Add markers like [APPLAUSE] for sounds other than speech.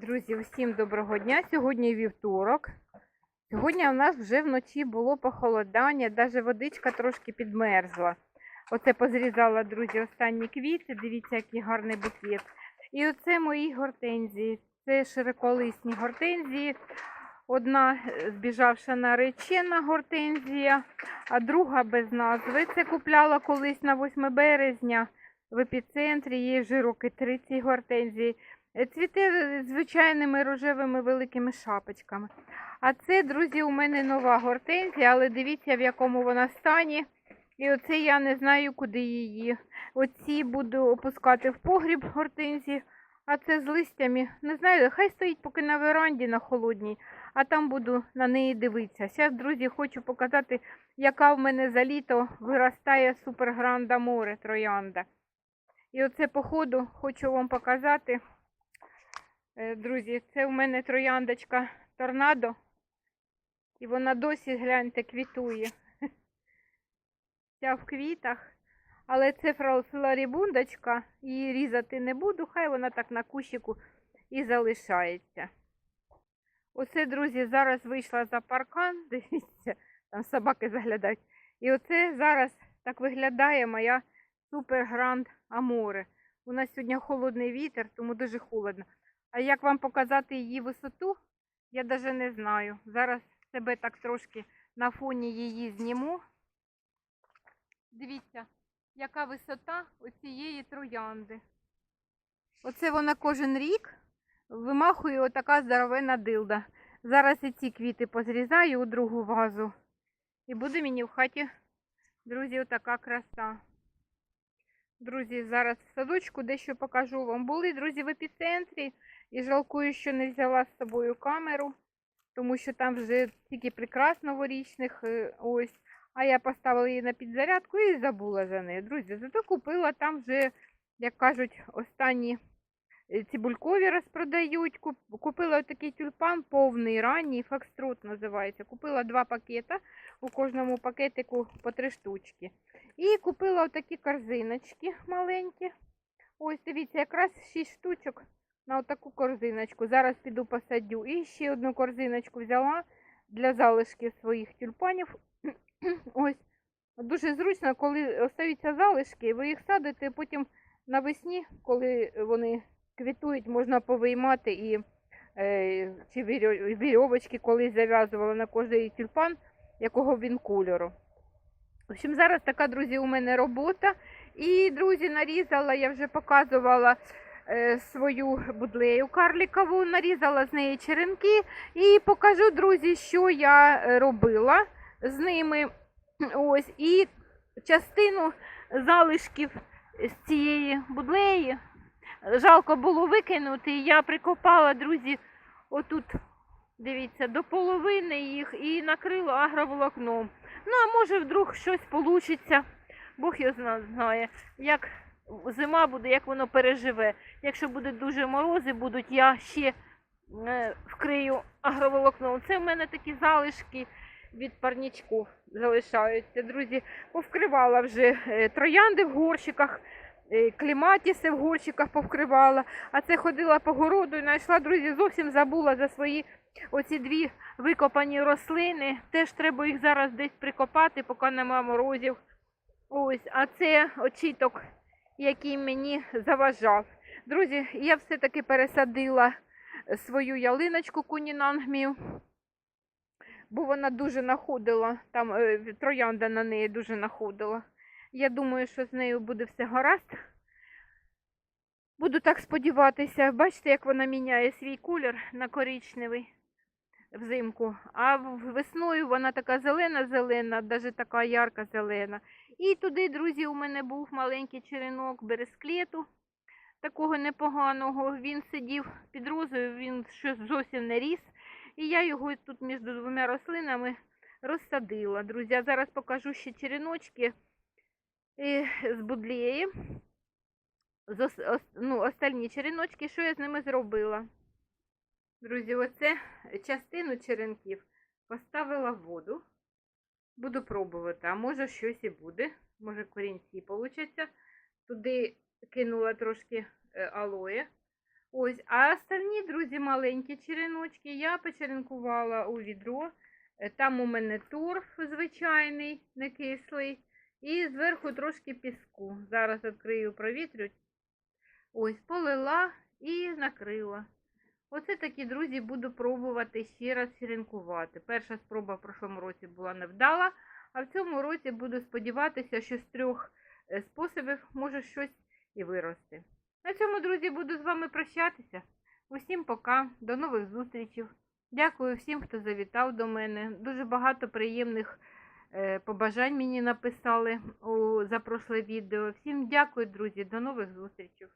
Друзі, усім доброго дня. Сьогодні вівторок. Сьогодні у нас вже вночі було похолодання, навіть водичка трошки підмерзла. Оце позрізала, друзі, останні квіти. Дивіться, який гарний букет. І оце мої гортензії. Це широколисні гортензії. Одна е, збіжавша наречена гортензія, а друга без назви. Це купляла колись на 8 березня в епіцентрі. Їй вже роки 30 гортензії. Е, Цвіте звичайними рожевими великими шапочками. А це, друзі, у мене нова гортензія, але дивіться, в якому вона стані. І оце я не знаю, куди її. Оці буду опускати в погріб гортензії, а це з листями. Не знаю, хай стоїть поки на веранді на холодній, а там буду на неї дивитися. Зараз, друзі, хочу показати, яка в мене за літо виростає супергранда море троянда. І оце, по ходу, хочу вам показати. Е, Друзі, це у мене трояндочка торнадо. І вона досі, гляньте, квітує. Вся в квітах. Але це флорібундочка, її різати не буду, хай вона так на кущику і залишається. Оце, друзі, зараз вийшла за паркан, [LAUGHS] дивіться, там собаки заглядають. І оце зараз так виглядає моя супергранд Аморе. У нас сьогодні холодний вітер, тому дуже холодно. А як вам показати її висоту, я навіть не знаю. Зараз себе так трошки на фоні її зніму. Дивіться, яка висота у цієї троянди. Оце вона кожен рік вимахує отака здоровенна дилда. Зараз і ці квіти позрізаю у другу вазу. І буде мені в хаті, друзі, отака краса. Друзі, зараз в садочку дещо покажу вам. Були, друзі, в епіцентрі. І жалкую, що не взяла з собою камеру, тому що там вже тільки прикрас новорічних. е, Ось. А я поставила її на підзарядку і забула за неї. Друзі, зато купила там вже, як кажуть, останні цибулькові розпродають. Купила такий тюльпан повний, ранній, фокстрот називається. Купила два пакета, у кожному пакетику по три штучки. І купила отакі корзиночки маленькі. Ось, дивіться, якраз 6 штучок на отаку корзиночку. Зараз піду посадю. І ще одну корзиночку взяла для залишків своїх тюльпанів. [CLEARS THROAT] Ось. Дуже зручно, коли остаються залишки, ви їх садите, потім навесні, коли вони квітують, можна повиймати і е, вірьо- вірьовочки колись зав'язувала на кожний тюльпан, якого він кольору. В общем, зараз така, друзі, у мене робота. І, друзі, нарізала, я вже показувала е, свою будлею карлікову, нарізала з неї черенки. І покажу, друзі, що я робила з ними. Ось, і частину залишків з цієї будлеї. Жалко було викинути. Я прикопала, друзі, отут, дивіться, до половини їх і накрила агроволокном. Ну, а може вдруг щось получиться. Бог його знає, як зима буде, як воно переживе. Якщо буде дуже морози, будуть, я ще е, вкрию агроволокном. Це в мене такі залишки від парнічку залишаються. Друзі, повкривала вже е, троянди в горщиках, кліматіси в горщиках повкривала. А це ходила по городу і знайшла, друзі, зовсім забула за свої оці дві викопані рослини. Теж треба їх зараз десь прикопати, поки нема морозів. Ось, а це очіток, який мені заважав. Друзі, я все-таки пересадила свою ялиночку кунінангмію, бо вона дуже находила, там е, троянда на неї дуже находила. Я думаю, що з нею буде все гаразд. Буду так сподіватися. Бачите, як вона міняє свій колір на коричневий взимку. А весною вона така зелена-зелена, навіть така ярка зелена. І туди, друзі, у мене був маленький черенок бересклету, такого непоганого. Він сидів під розою, він щось зовсім не ріс. І я його тут між двома рослинами розсадила. Друзі, зараз покажу ще череночки з будлеї. З ну, остальні череночки, що я з ними зробила. Друзі, оце частину черенків поставила в воду. Буду пробувати, а може щось і буде. Може корінці получаться. Туди кинула трошки е, алоє. Ось, а остальні, друзі, маленькі череночки я почеренкувала у відро. Е, Там у мене торф звичайний, не кислий. І зверху трошки піску. Зараз відкрию, провітрю. Ось, полила і накрила. Оце такі, друзі, буду пробувати ще раз черенкувати. Перша спроба в прошлому році була невдала, а в цьому році буду сподіватися, що з трьох е, способів може щось і вирости. На цьому, друзі, буду з вами прощатися. Усім пока, до нових зустрічей. Дякую всім, хто завітав до мене. Дуже багато приємних побажань мені написали у, прошле відео. Всім дякую, друзі, до нових зустрічей.